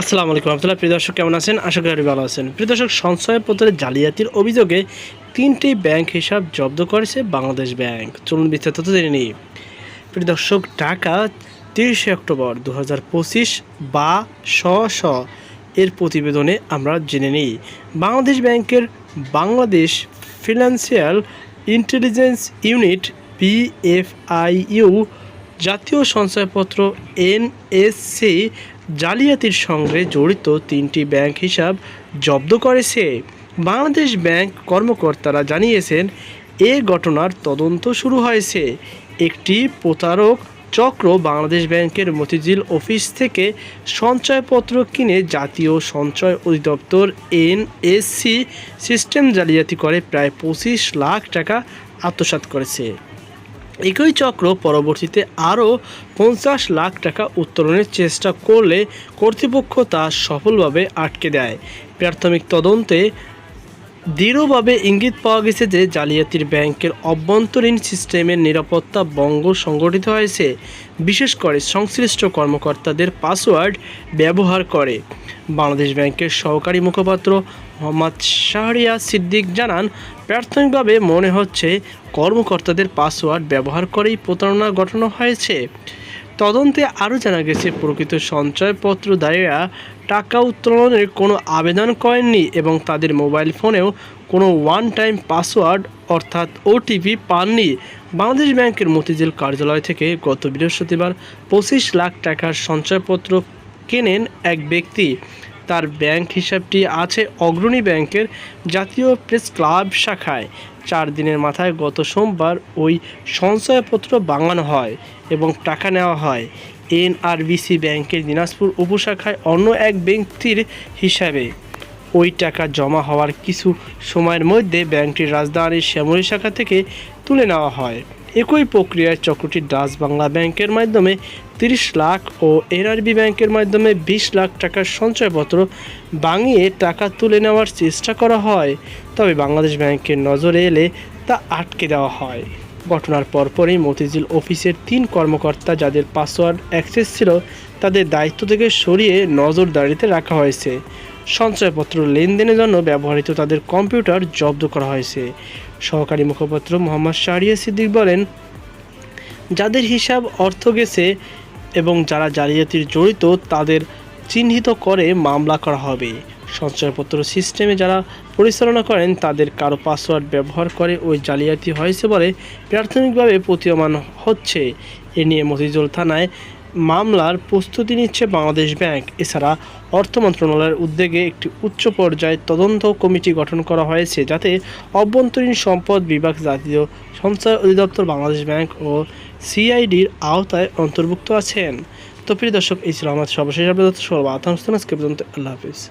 আসসালামু আলাইকুম আবদুল্লাহ প্রিয় দর্শক, কেমন আছেন? আশা করি ভালো আছেন। প্রিয় দর্শক সঞ্চয়পত্রের জালিয়াতির অভিযোগে তিনটি ব্যাংক হিসাব জব্দ করেছে বাংলাদেশ ব্যাংক। চলুন বিস্তারিত জেনে নিই। প্রিয় দর্শক টাকা তিরিশে অক্টোবর দু হাজার পঁচিশ বা স স এর প্রতিবেদনে আমরা জেনে নিই। বাংলাদেশ ব্যাংকের Bangladesh financial intelligence unit, BFIU, জাতীয় সঞ্চয়পত্র এনএসসি জালিয়াতির সঙ্গে জড়িত তিনটি ব্যাংক হিসাব জব্দ করেছে। বাংলাদেশ ব্যাংক কর্মকর্তারা জানিয়েছেন, এ ঘটনার তদন্ত শুরু হয়েছে। একটি প্রতারক চক্র বাংলাদেশ ব্যাংকের মতিঝিল অফিস থেকে সঞ্চয়পত্র কিনে জাতীয় সঞ্চয় অধিদপ্তর এনএসসি সিস্টেম জালিয়াতি করে প্রায় পঁচিশ লাখ টাকা আত্মসাৎ করেছে। একই চক্র পরবর্তীতে আরও পঞ্চাশ লাখ টাকা উত্তোলনের চেষ্টা করলে কর্তৃপক্ষ তা সফলভাবে আটকে দেয়। প্রাথমিক তদন্তে দৃঢ়ভাবে ইঙ্গিত পাওয়া গেছে যে জালিয়াতির ব্যাংকের অভ্যন্তরীণ সিস্টেমের নিরাপত্তা বঙ্গ সংগঠিত হয়েছে। বিশেষ করে সংশ্লিষ্ট কর্মকর্তাদের পাসওয়ার্ড ব্যবহার করে। বাংলাদেশ ব্যাংকের সহকারী মুখপাত্র মোহাম্মদ শাহরিয়া সিদ্দিক জানান, প্রাথমিকভাবে মনে হচ্ছে কর্মকর্তাদের পাসওয়ার্ড ব্যবহার করেই প্রতারণা ঘটানো হয়েছে। তদন্তে আরও জানা গেছে, প্রকৃত সঞ্চয়পত্র সঞ্চয়পত্রধারীরা টাকা উত্তোলনের কোনো আবেদন করেননি এবং তাদের মোবাইল ফোনেও কোনো ওয়ান টাইম পাসওয়ার্ড অর্থাৎ ওটিপি পাননি। বাংলাদেশ ব্যাংকের মতিঝিল কার্যালয় থেকে গত বৃহস্পতিবার পঁচিশ লাখ টাকার সঞ্চয়পত্র কেনেন এক ব্যক্তি। তার ব্যাংক হিসাবটি আছে অগ্রণী ব্যাংকের জাতীয় প্রেস ক্লাব শাখায়। চার দিনের মাথায় গত সোমবার ওই সঞ্চয়পত্র বাঙানো হয় এবং টাকা নেওয়া হয়। এনআরবিসি ব্যাংকের দিনাজপুর উপশাখায় অন্য এক ব্যক্তির হিসাবে। ওই টাকা জমা হওয়ার কিছু সময়ের মধ্যে ব্যাংকটির রাজধানীর শ্যামলী শাখা থেকে তুলে নেওয়া হয়। একই প্রক্রিয়ায় চক্রটি ডাচ বাংলা ব্যাংকের মাধ্যমে তিরিশ লাখ ও এনআরবি ব্যাংকের মাধ্যমে বিশ লাখ টাকার সঞ্চয়পত্র বাঙিয়ে টাকা তুলে নেওয়ার চেষ্টা করা হয়। তবে বাংলাদেশ ব্যাংকের নজরে এলে তা আটকে দেওয়া হয়। ঘটনার পরপরই মতিঝিল অফিসের তিন কর্মকর্তা যাদের পাসওয়ার্ড অ্যাক্সেস ছিল, তাদের দায়িত্ব থেকে সরিয়ে নজরদারিতে রাখা হয়েছে। সঞ্চয়পত্র লেনদেনের জন্য ব্যবহৃত তাদের কম্পিউটার জব্দ করা হয়েছে। সহকারী মুখপাত্র মোহাম্মদ শাহরিয়া সিদ্দিক বলেন, যাদের হিসাব অর্থ গেছে এবং যারা জালিয়াতির জড়িত তাদের চিহ্নিত করে মামলা করা হবে। সঞ্চয়পত্র সিস্টেমে যারা পরিচালনা করেন, তাদের কারও পাসওয়ার্ড ব্যবহার করে ওই জালিয়াতি হয়েছে বলে প্রাথমিকভাবে প্রতীয়মান হচ্ছে। এ নিয়ে মতিঝুল থানায় মামলার প্রস্তুতি নিচ্ছে বাংলাদেশ ব্যাংক। এছাড়া অর্থ মন্ত্রণালয়ের উদ্যোগে একটি উচ্চ পর্যায়ে তদন্ত কমিটি গঠন করা হয়েছে যাতে অভ্যন্তরীণ সম্পদ বিভাগ, জাতীয় সঞ্চয় অধিদপ্তর, বাংলাদেশ ব্যাংক ও সিআইডির আওতায় অন্তর্ভুক্ত আছেন। তো প্রিয় দর্শক, এই ছিল আমার সর্বশেষ আপনাদের সর্ব আতঙ্ক আজকে পর্যন্ত। আল্লাহ হাফিজ।